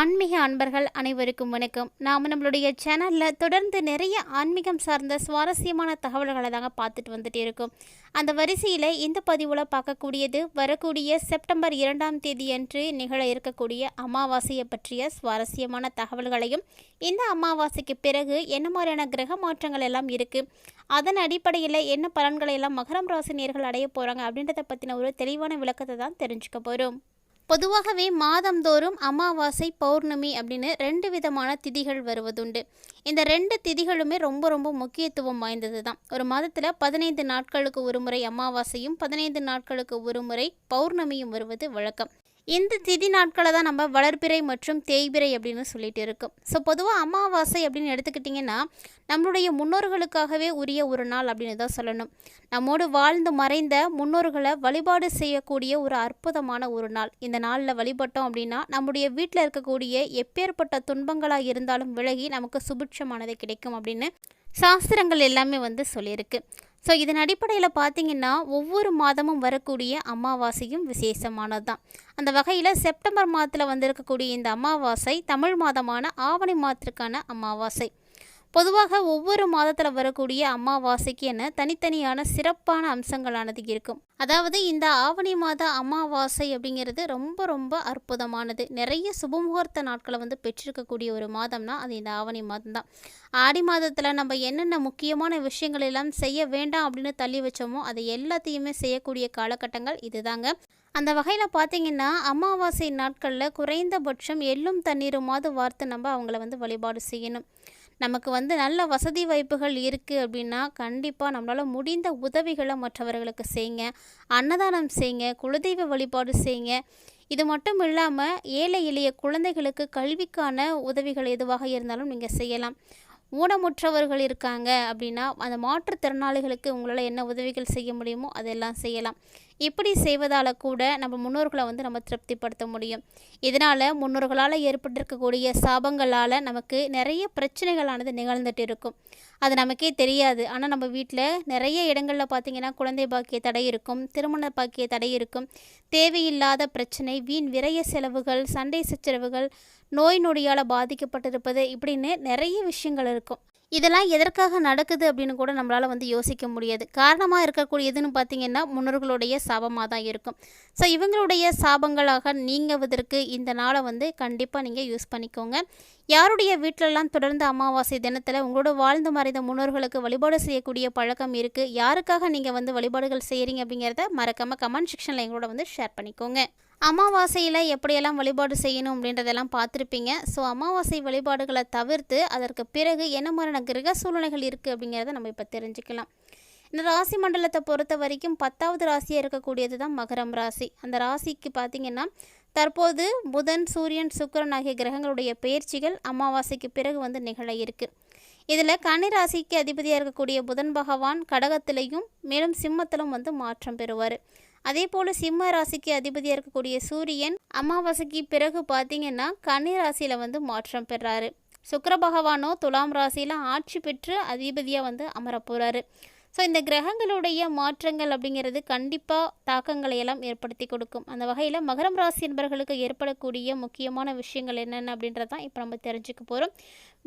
ஆன்மீக அன்பர்கள் அனைவருக்கும் வணக்கம். நாம் நம்மளுடைய சேனலில் தொடர்ந்து நிறைய ஆன்மீகம் சார்ந்த சுவாரஸ்யமான தகவல்களை தாங்க பார்த்துட்டு வந்துட்டு இருக்கோம். அந்த வரிசையில் இந்த பதிவில் பார்க்கக்கூடியது வரக்கூடிய செப்டம்பர் இரண்டாம் தேதி அன்று நிகழ இருக்கக்கூடிய அமாவாசையை பற்றிய சுவாரஸ்யமான தகவல்களையும் இந்த அமாவாசைக்கு பிறகு என்ன மாதிரியான கிரக மாற்றங்கள் எல்லாம் இருக்குது அதன் அடிப்படையில் என்ன பலன்களை எல்லாம் மகரம் ராசினியர்கள் அடைய போகிறாங்க அப்படின்றத பற்றின ஒரு தெளிவான விளக்கத்தை தான் தெரிஞ்சுக்க போகிறோம் பொதுவாகவே மாதந்தோறும் அமாவாசை பௌர்ணமி அப்படின்னு ரெண்டு விதமான திதிகள் வருவதுண்டு. இந்த ரெண்டு திதிகளுமே ரொம்ப ரொம்ப முக்கியத்துவம் வாய்ந்தது தான் ஒரு மாதத்தில் பதினைந்து நாட்களுக்கு ஒரு முறை அமாவாசையும் பதினைந்து நாட்களுக்கு ஒரு முறை பௌர்ணமியும் வருவது வழக்கம். இந்த திதி நாட்களை தான் நம்ம வளர்பிறை மற்றும் தேய்பிறை அப்படின்னு சொல்லிட்டு இருக்கோம். ஸோ பொதுவாக அமாவாசை அப்படின்னு எடுத்துக்கிட்டிங்கன்னா நம்மளுடைய முன்னோர்களுக்காகவே உரிய ஒரு நாள் அப்படின்னு தான் சொல்லணும். நம்மோடு வாழ்ந்து மறைந்த முன்னோர்களை வழிபாடு செய்யக்கூடிய ஒரு அற்புதமான ஒரு நாள். இந்த நாளில் வழிபட்டோம் அப்படின்னா நம்முடைய வீட்டில் இருக்கக்கூடிய எப்பேற்பட்ட துன்பங்களாக இருந்தாலும் விலகி நமக்கு சுபிட்சமானது கிடைக்கும் அப்படின்னு சாஸ்திரங்கள் எல்லாமே வந்து சொல்லியிருக்கு. ஸோ இதன் அடிப்படையில் பார்த்தீங்கன்னா ஒவ்வொரு மாதமும் வரக்கூடிய அமாவாசையும் விசேஷமானது தான் அந்த வகையில் செப்டம்பர் மாதத்தில் வந்திருக்கக்கூடிய இந்த அமாவாசை தமிழ் மாதமான ஆவணி மாதத்திற்கான அமாவாசை. பொதுவாக ஒவ்வொரு மாதத்தில் வரக்கூடிய அமாவாசைக்கு என தனித்தனியான சிறப்பான அம்சங்களானது இருக்கும். அதாவது இந்த ஆவணி மாத அமாவாசை அப்படிங்கிறது ரொம்ப ரொம்ப அற்புதமானது. நிறைய சுபமுகூர்த்த நாட்களை வந்து பெற்றிருக்கக்கூடிய ஒரு மாதம்னா அது இந்த ஆவணி மாதம் தான் ஆடி மாதத்தில் நம்ம என்னென்ன முக்கியமான விஷயங்கள் எல்லாம் செய்ய வேண்டாம் அப்படின்னு தள்ளி வச்சோமோ அதை எல்லாத்தையுமே செய்யக்கூடிய காலகட்டங்கள் இதுதாங்க. அந்த வகையில் பார்த்தீங்கன்னா அமாவாசை நாட்களில் குறைந்தபட்சம் எள்ளும் தண்ணீருமாவது வார்த்து நம்ம அவங்கள வந்து வழிபாடு செய்யணும். நமக்கு வந்து நல்ல வசதி வாய்ப்புகள் இருக்குது அப்படின்னா கண்டிப்பாக நம்மளால் முடிந்த உதவிகளை மற்றவர்களுக்கு செய்யுங்க அன்னதானம் செய்யுங்க குலதெய்வ வழிபாடு செய்யுங்க இது மட்டும் இல்லாமல் ஏழை எளிய குழந்தைகளுக்கு கல்விக்கான உதவிகள் எதுவாக இருந்தாலும் நீங்கள் செய்யலாம். ஊனமுற்றவர்கள் இருக்காங்க அப்படின்னா அந்த மாற்றுத்திறனாளிகளுக்கு உங்களால் என்ன உதவிகள் செய்ய முடியுமோ அதெல்லாம் செய்யலாம். இப்படி செய்வதால் கூட நம்ம முன்னோர்களை வந்து நம்ம திருப்திப்படுத்த முடியும். இதனால் முன்னோர்களால் ஏற்பட்டிருக்கக்கூடிய சாபங்களால் நமக்கு நிறைய பிரச்சனைகளானது நிகழ்ந்துட்டு இருக்கும் அது நமக்கே தெரியாது. ஆனால் நம்ம வீட்டில் நிறைய இடங்களில் பார்த்திங்கன்னா குழந்தை பாக்கிய தடை இருக்கும் திருமண பாக்கிய தடை இருக்கும் தேவையில்லாத பிரச்சனை வீண் விரைய செலவுகள் சண்டை சச்சரவுகள் நோய் நொடியால் பாதிக்கப்பட்டிருப்பது இப்படின்னு நிறைய விஷயங்கள் இருக்கும். இதெல்லாம் எதற்காக நடக்குது அப்படின்னு கூட நம்மளால் வந்து யோசிக்க முடியாது. காரணமாக இருக்கக்கூடியதுன்னு பார்த்தீங்கன்னா முன்னோர்களுடைய சாபமாக தான் இருக்கும். ஸோ இவங்களுடைய சாபங்களாக நீங்குவதற்கு இந்த நாளை வந்து கண்டிப்பாக நீங்கள் யூஸ் பண்ணிக்கோங்க. யாருடைய வீட்டிலலாம் தொடர்ந்து அமாவாசை தினத்தில் உங்களோட வாழ்ந்து மறைந்த முன்னோர்களுக்கு வழிபாடு செய்யக்கூடிய பழக்கம் இருக்குது யாருக்காக நீங்கள் வந்து வழிபாடுகள் செய்கிறீங்க அப்படிங்கிறத மறக்காமல் கமெண்ட் செக்ஷனில் எங்களோட வந்து ஷேர் பண்ணிக்கோங்க. அமாவாசையில் எப்படியெல்லாம் வழிபாடு செய்யணும் அப்படின்றதெல்லாம் பார்த்துருப்பீங்க. ஸோ அமாவாசை வழிபாடுகளை தவிர்த்து அதற்கு பிறகு என்ன மாதிரியான கிரக சூழ்நிலைகள் இருக்குது அப்படிங்கிறத நம்ம இப்போ தெரிஞ்சுக்கலாம். இந்த ராசி மண்டலத்தை பொறுத்த வரைக்கும் பத்தாவது ராசியாக இருக்கக்கூடியது தான் மகரம் ராசி. அந்த ராசிக்கு பார்த்திங்கன்னா தற்போது புதன் சூரியன் சுக்கரன் ஆகிய கிரகங்களுடைய பயிற்சிகள் அமாவாசைக்கு பிறகு வந்து நிகழ இருக்குது இதில் கன்னிராசிக்கு அதிபதியாக இருக்கக்கூடிய புதன் பகவான் கடகத்திலையும் மேலும் சிம்மத்திலும் வந்து மாற்றம் பெறுவார். அதே போல் சிம்ம ராசிக்கு அதிபதியாக இருக்கக்கூடிய சூரியன் அமாவாசைக்கு பிறகு பார்த்தீங்கன்னா கன்னி ராசியில் வந்து மாற்றம் பெறாரு. சுக்கர பகவானோ துலாம் ராசியில் ஆட்சி பெற்று அதிபதியாக வந்து அமரப்போகிறாரு ஸோ இந்த கிரகங்களுடைய மாற்றங்கள் அப்படிங்கிறது கண்டிப்பாக தாக்கங்களை எல்லாம் ஏற்படுத்தி கொடுக்கும். அந்த வகையில் மகரம் ராசி என்பவர்களுக்கு ஏற்படக்கூடிய முக்கியமான விஷயங்கள் என்னென்ன அப்படின்றது தான் இப்போ நம்ம தெரிஞ்சுக்க போகிறோம்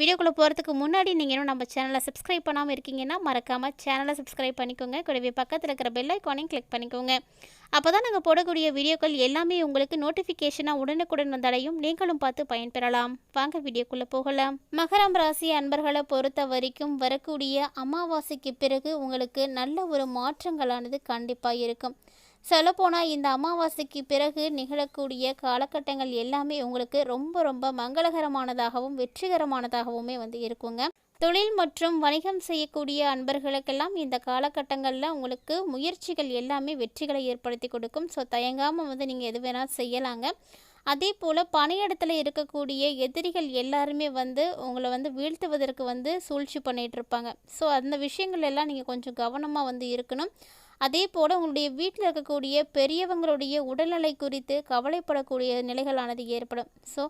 வீடியோக்குள்ளே போகிறதுக்கு முன்னாடி நீங்கள் இன்னும் நம்ம சேனலை சப்ஸ்கிரைப் பண்ணாமல் இருக்கீங்கன்னா மறக்காமல் சேனலை சப்ஸ்கிரைப் பண்ணிக்கோங்க. கூடவே பக்கத்தில் இருக்கிற பெல் ஐக்கானையும் கிளிக் பண்ணிக்கோங்க. அப்போ தான் நாங்கள் போடக்கூடிய வீடியோக்கள் எல்லாமே உங்களுக்கு நோட்டிஃபிகேஷனாக உடனுக்குடன் வந்தடையும். நீங்களும் பார்த்து பயன்பெறலாம். வாங்க வீடியோக்குள்ளே போகலாம். மகரம் ராசி அன்பர்களை பொறுத்த வரைக்கும் வரக்கூடிய அமாவாசைக்கு பிறகு உங்களுக்கு நல்ல ஒரு மாற்றங்களானது கண்டிப்பாக இருக்கும். சொல்லப்போனால் இந்த அமாவாசைக்கு பிறகு நிகழக்கூடிய காலகட்டங்கள் எல்லாமே உங்களுக்கு ரொம்ப ரொம்ப மங்களகரமானதாகவும் வெற்றிகரமானதாகவுமே வந்து இருக்குங்க. தொழில் மற்றும் வணிகம் செய்யக்கூடிய அன்பர்களுக்கெல்லாம் இந்த காலகட்டங்களில் உங்களுக்கு முயற்சிகள் எல்லாமே வெற்றிகளை ஏற்படுத்தி கொடுக்கும். ஸோ தயங்காமல் வந்து நீங்கள் எது வேணால் செய்யலாங்க. அதே போல் பணியிடத்தில் இருக்கக்கூடிய எதிரிகள் எல்லாருமே வந்து உங்களை வந்து வீழ்த்துவதற்கு வந்து சூழ்ச்சி பண்ணிகிட்டு இருப்பாங்க. ஸோ அந்த விஷயங்கள் எல்லாம் நீங்கள் கொஞ்சம் கவனமாக வந்து இருக்கணும். அதே போல் உங்களுடைய வீட்டில் இருக்கக்கூடிய பெரியவங்களுடைய உடல்நிலை குறித்து கவலைப்படக்கூடிய நிலைகளானது ஏற்படும். ஸோ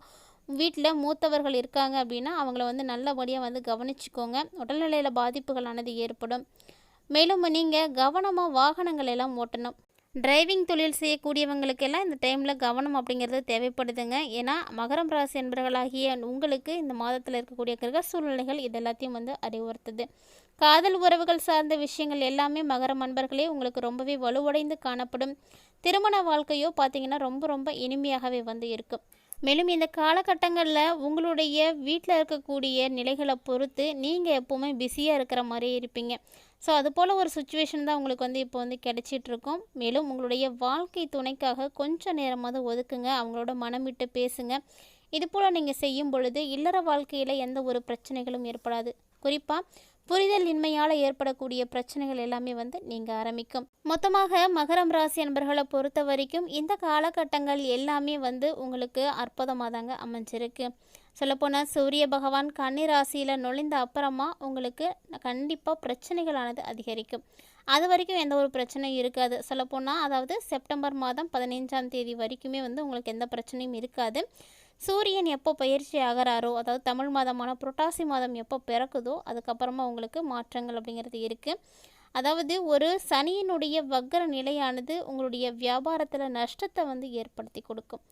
வீட்டில் மூத்தவர்கள் இருக்காங்க அப்படின்னா அவங்கள வந்து நல்லபடியாக வந்து கவனிச்சுக்கோங்க. உடல்நிலையில் பாதிப்புகளானது ஏற்படும். மேலும் நீங்கள் கவனமாக வாகனங்கள் எல்லாம் ஓட்டணும். டிரைவிங் தொழில் செய்யக்கூடியவங்களுக்கெல்லாம் இந்த டைமில் கவனம் அப்படிங்கிறது தேவைப்படுதுங்க. ஏன்னா மகரம் ராசி என்பவர்களாகிய உங்களுக்கு இந்த மாதத்தில் இருக்கக்கூடிய கிரக சூழ்நிலைகள் இது எல்லாத்தையும் வந்து அறிவுறுத்துது. காதல் உறவுகள் சார்ந்த விஷயங்கள் எல்லாமே மகரம் அன்பர்களே உங்களுக்கு ரொம்பவே வலுவடைந்து காணப்படும். திருமண வாழ்க்கையோ பார்த்தீங்கன்னா ரொம்ப ரொம்ப இனிமையாகவே வந்து இருக்கும். மேலும் இந்த காலகட்டங்களில் உங்களுடைய வீட்டில் இருக்கக்கூடிய நிலைகளை பொறுத்து நீங்கள் எப்போவுமே பிஸியாக இருக்கிற மாதிரியே இருப்பீங்க. ஸோ அது போல் ஒரு சுச்சுவேஷன் தான் உங்களுக்கு வந்து இப்போ வந்து கிடச்சிட்ருக்கோம் மேலும் உங்களுடைய வாழ்க்கை துணைக்காக கொஞ்சம் நேரமாவது ஒதுக்குங்க. அவங்களோட மனம் விட்டு பேசுங்க. இது போல் நீங்கள் செய்யும் பொழுது இல்லற வாழ்க்கையில் எந்த ஒரு பிரச்சனைகளும் ஏற்படாது. குறிப்பாக புரிதல் இன்மையால் ஏற்படக்கூடிய பிரச்சனைகள் எல்லாமே வந்து நீங்கள் ஆரம்பிக்கும். மொத்தமாக மகரம் ராசி என்பர்களை பொறுத்த வரைக்கும் இந்த காலகட்டங்கள் எல்லாமே வந்து உங்களுக்கு அற்புதமாக தாங்க அமைஞ்சிருக்கு. சொல்லப்போனால் சூரிய பகவான் கன்னி ராசியில் நுழைந்த அப்புறமா உங்களுக்கு கண்டிப்பாக பிரச்சனைகளானது அதிகரிக்கும். அது வரைக்கும் எந்த ஒரு பிரச்சனையும் இருக்காது. சொல்லப்போனால் அதாவது செப்டம்பர் மாதம் பதினைஞ்சாம் தேதி வரைக்குமே வந்து உங்களுக்கு எந்த பிரச்சனையும் இருக்காது. சூரியன் எப்போ பயிற்சி ஆகிறாரோ அதாவது தமிழ் மாதமான புரட்டாசி மாதம் எப்போ பிறக்குதோ அதுக்கப்புறமா உங்களுக்கு மாற்றங்கள் அப்படிங்கிறது இருக்குது அதாவது ஒரு சனியினுடைய வக்கர நிலையானது உங்களுடைய வியாபாரத்தில் நஷ்டத்தை வந்து ஏற்படுத்தி கொடுக்கும்.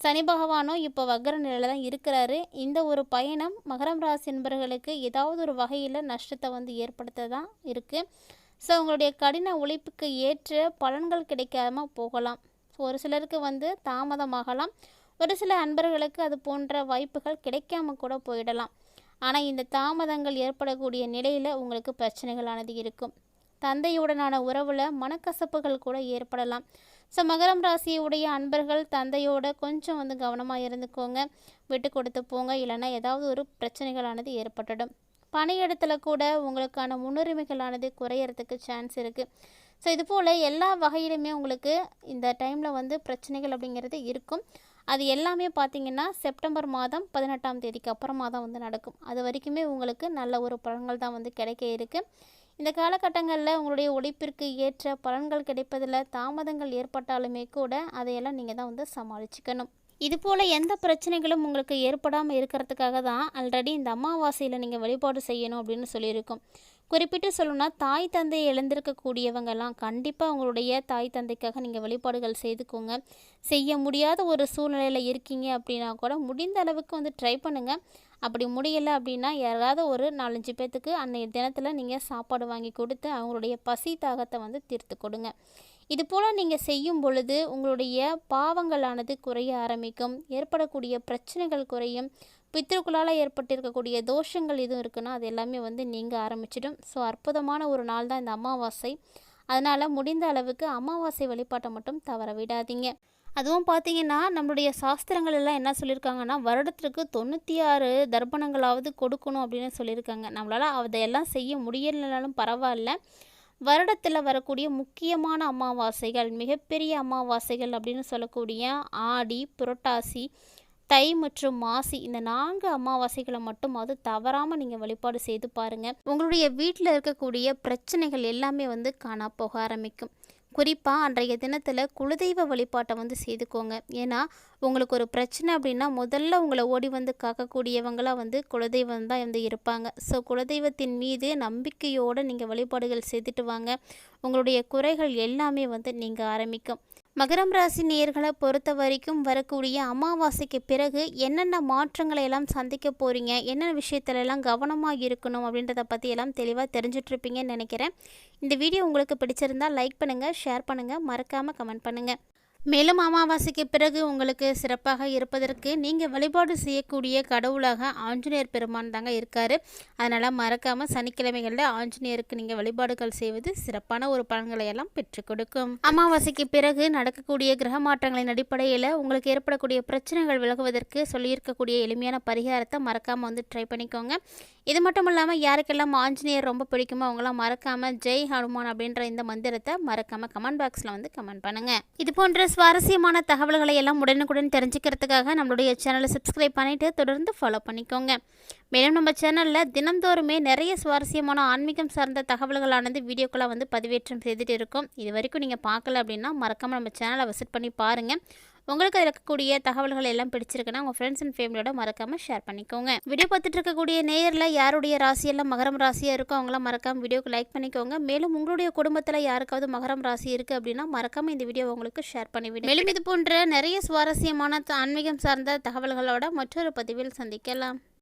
சனி பகவானும் இப்போ வக்கர நிலையில் தான் இருக்கிறாரு. இந்த ஒரு பயணம் மகரம் ராசி என்பவர்களுக்கு ஏதாவது ஒரு வகையில் நஷ்டத்தை வந்து ஏற்படுத்த தான் இருக்குது ஸோ உங்களுடைய கடின உழைப்புக்கு ஏற்ற பலன்கள் கிடைக்காம போகலாம். ஒரு சிலருக்கு வந்து தாமதமாகலாம் ஒரு சில அன்பர்களுக்கு அது போன்ற வாய்ப்புகள் கிடைக்காம கூட போயிடலாம். ஆனால் இந்த தாமதங்கள் ஏற்படக்கூடிய நிலையில் உங்களுக்கு பிரச்சனைகளானது இருக்கும். தந்தையுடனான உறவில் மனக்கசப்புகள் கூட ஏற்படலாம். ஸோ மகரம் ராசியுடைய அன்பர்கள் தந்தையோட கொஞ்சம் வந்து கவனமாக இருந்துக்கோங்க. விட்டு கொடுத்து போங்க. இல்லைன்னா ஏதாவது ஒரு பிரச்சனைகளானது ஏற்பட்டுடும். பணியிடத்தில் கூட உங்களுக்கான முன்னுரிமைகளானது குறையறதுக்கு சான்ஸ் இருக்குது ஸோ இது போல் எல்லா வகையிலுமே உங்களுக்கு இந்த டைமில் வந்து பிரச்சனைகள் அப்படிங்கிறது இருக்கும். அது எல்லாமே பார்த்தீங்கன்னா செப்டம்பர் மாதம் பதினெட்டாம் தேதிக்கு அப்புறமா தான் வந்து நடக்கும். அது வரைக்குமே உங்களுக்கு நல்ல ஒரு பலன்கள் தான் வந்து கிடைக்க இருக்குது இந்த காலகட்டங்களில் உங்களுடைய உழைப்பிற்கு ஏற்ற பலன்கள் கிடைப்பதில் தாமதங்கள் ஏற்பட்டாலுமே கூட அதையெல்லாம் நீங்கள் தான் வந்து சமாளிச்சுக்கணும். இதுபோல் எந்த பிரச்சனைகளும் உங்களுக்கு ஏற்படாமல் இருக்கிறதுக்காக தான் ஆல்ரெடி இந்த அமாவாசையில் நீங்கள் வழிபாடு செய்யணும் அப்படின்னு சொல்லியிருக்கோம். குறிப்பிட்டு சொல்லணும்னா தாய் தந்தையை எழுந்திருக்கக்கூடியவங்கெல்லாம் கண்டிப்பாக உங்களுடைய தாய் தந்தைக்காக நீங்கள் வழிபாடுகள் செய்துக்கோங்க. செய்ய முடியாத ஒரு சூழ்நிலையில் இருக்கீங்க அப்படின்னா கூட முடிந்த அளவுக்கு வந்து ட்ரை பண்ணுங்கள் அப்படி முடியலை அப்படின்னா யாராவது ஒரு நாலஞ்சு பேர்த்துக்கு அன்றைய தினத்தில் நீங்கள் சாப்பாடு வாங்கி கொடுத்து அவங்களுடைய பசி தாகத்தை வந்து தீர்த்து கொடுங்க. இது போல் நீங்கள் செய்யும் பொழுது உங்களுடைய பாவங்களானது குறைய ஆரம்பிக்கும். ஏற்படக்கூடிய பிரச்சனைகள் குறையும். பித்திருக்களால் ஏற்பட்டிருக்கக்கூடிய தோஷங்கள் எதுவும் இருக்குன்னா அது எல்லாமே வந்து நீங்கள் ஆரம்பிச்சிடும். ஸோ அற்புதமான ஒரு நாள் தான் இந்த அமாவாசை. அதனால் முடிந்த அளவுக்கு அமாவாசை வழிபாட்டை மட்டும் தவற விடாதீங்க. அதுவும் பார்த்தீங்கன்னா நம்மளுடைய சாஸ்திரங்கள் எல்லாம் என்ன சொல்லியிருக்காங்கன்னா வருடத்திற்கு தொண்ணூற்றி ஆறு தர்ப்பணங்களாவது கொடுக்கணும் அப்படின்னு சொல்லியிருக்காங்க நம்மளால் அதையெல்லாம் செய்ய முடியலனாலும் பரவாயில்ல. வருடத்தில் வரக்கூடிய முக்கியமான அமாவாசைகள் மிகப்பெரிய அமாவாசைகள் அப்படின்னு சொல்லக்கூடிய ஆடி புரட்டாசி தை மற்றும் மாசி இந்த நான்கு அமாவாசைகளை மட்டும் அது தவறாமல் நீங்கள் வழிபாடு செய்து பாருங்கள் உங்களுடைய வீட்டில் இருக்கக்கூடிய பிரச்சனைகள் எல்லாமே வந்து காணா போக ஆரம்பிக்கும். குறிப்பாக அன்றைய தினத்தில் குலதெய்வ வழிபாட்டை வந்து செய்துக்கோங்க. ஏன்னா உங்களுக்கு ஒரு பிரச்சனை அப்படின்னா முதல்ல உங்களை ஓடி வந்து காக்கக்கூடியவங்களாக வந்து குலதெய்வம் தான் வந்து இருப்பாங்க. ஸோ குலதெய்வத்தின் மீது நம்பிக்கையோடு நீங்கள் வழிபாடுகள் செய்துட்டு வாங்க. உங்களுடைய குறைகள் எல்லாமே வந்து நீங்கள் ஆரம்பிக்கும். மகரம் ராசி நேர்களை பொறுத்த வரைக்கும் வரக்கூடிய அமாவாசைக்கு பிறகு என்னென்ன மாற்றங்களை எல்லாம் சந்திக்க போகிறீங்க என்னென்ன விஷயத்துலலாம் கவனமாக இருக்கணும்? அப்படின்றத பற்றி எல்லாம் தெளிவாக தெரிஞ்சிட்ருப்பீங்கன்னு நினைக்கிறேன். இந்த வீடியோ உங்களுக்கு பிடிச்சிருந்தால் லைக் பண்ணுங்கள் ஷேர் பண்ணுங்கள் மறக்காமல் கமெண்ட் பண்ணுங்கள் மேலும் அமாவாசைக்கு பிறகு உங்களுக்கு சிறப்பாக இருப்பதற்கு நீங்கள் வழிபாடு செய்யக்கூடிய கடவுளாக ஆஞ்சநேயர் பெருமான் தாங்க இருக்கார். அதனால் மறக்காமல் சனிக்கிழமைகளில் ஆஞ்சநேயருக்கு நீங்கள் வழிபாடுகள் செய்வது சிறப்பான ஒரு பலன்களை எல்லாம் பெற்றுக் கொடுக்கும். அமாவாசைக்கு பிறகு நடக்கக்கூடிய கிரக மாற்றங்களின் அடிப்படையில் உங்களுக்கு ஏற்படக்கூடிய பிரச்சனைகள் விலகுவதற்கு சொல்லியிருக்கக்கூடிய எளிமையான பரிகாரத்தை மறக்காமல் வந்து ட்ரை பண்ணிக்கோங்க. இது மட்டும் இல்லாமல் யாருக்கெல்லாம் ஆஞ்சநேயர் ரொம்ப பிடிக்குமோ அவங்களாம் மறக்காமல் ஜெய் ஹனுமான் அப்படின்ற இந்த மந்திரத்தை மறக்காமல் கமெண்ட் பாக்ஸில் வந்து கமெண்ட் பண்ணுங்கள் இது போன்ற சுவாரஸ்யமான தகவல்களை எல்லாம் உடனுக்குடன் தெரிஞ்சுக்கிறதுக்காக நம்மளுடைய சேனலை சப்ஸ்கிரைப் பண்ணிவிட்டு தொடர்ந்து ஃபாலோ பண்ணிக்கோங்க. மேலும் நம்ம சேனலில் தினந்தோறுமே நிறைய சுவாரஸ்யமான ஆன்மீகம் சார்ந்த தகவல்களானது வீடியோக்களாக வந்து பதிவேற்றம் செய்துட்டு இருக்கோம். இது வரைக்கும் நீங்கள் பார்க்கல அப்படின்னா மறக்காமல் நம்ம சேனலை விசிட் பண்ணி பாருங்கள் உங்களுக்கு அதில் இருக்கக்கூடிய தகவல்கள் எல்லாம் பிடிச்சிருக்குன்னா உங்கள் ஃப்ரெண்ட்ஸ் அண்ட் ஃபேமிலியோட மறக்காமல் ஷேர் பண்ணிக்கோங்க. வீடியோ பார்த்துட்டு இருக்கக்கூடிய நேரில் யாருடைய ராசியெல்லாம் மகரம் ராசியாக இருக்கோ அவங்களாம் மறக்காமல் வீடியோக்கு லைக் பண்ணிக்கோங்க. மேலும் உங்களுடைய குடும்பத்தில் யாருக்காவது மகரம் ராசி இருக்குது அப்படின்னா மறக்காமல் இந்த வீடியோ உங்களுக்கு ஷேர் பண்ணிவிடுங்க மேலும் இது போன்ற நிறைய சுவாரஸ்யமான ஆன்மீகம் சார்ந்த தகவல்களோட மற்றொரு பதிவில் சந்திக்கலாம்.